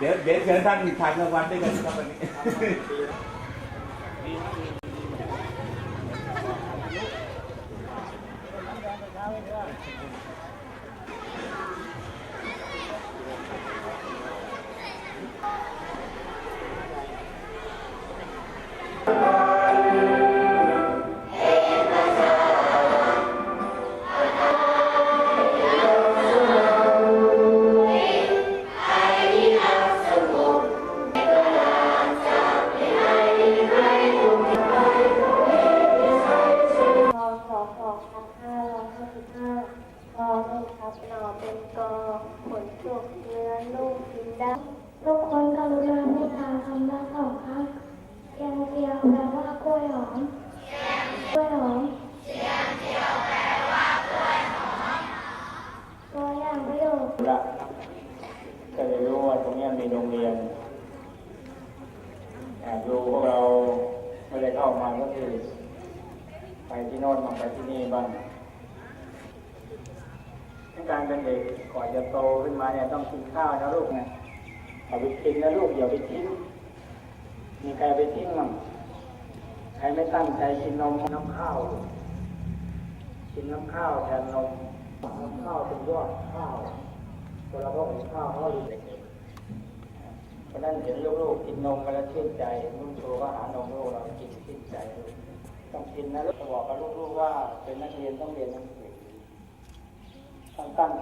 เดี๋ยวเดี๋ยวเชิญท่านทานกลางวันด้วยกันครับวันนี้ เลยครับหน่อเป็นกอผลสุกเนื้อลูกกินได้ทุกคนกรุณาเมตตาคำละสองครั้งเพียงเดียวแปลว่ากล้วยหอมกล้วยหอมเชียงเที่ยวแตัวอย่างประโยคละก็เลยรู้ว่าตรงนี้มีโรงเรียนแอบดูพวกเราไม่ได้เข้ามาก็คือไปที่โน่นบ้างไปที่นี่บ้าง การเป็นเด็กก่อนจะโตขึ้นมาเนี่ยต้องกินข้าวนะลูกนะเอาไปกินนะลูกอย่าไปทิ้งมีใครไปทิ้งมั่งใครไม่ตั้งใจกินนมน้ำข้าวกินน้ำข้าวแทนนมน้ำข้าวเป็นยอดข้าวเวลาพวกเห็นข้าวเขาดีเด็กๆเพราะนั้นเห็นลูกๆกินนมกันแล้วชื่นใจลุงโชว์ก็หานมลูกเรากินชื่นใจลูกต้องกินนะลูกบอกกับลูกๆว่าเป็นนักเรียนต้องเรียนหนังสือ ต้องตั้ง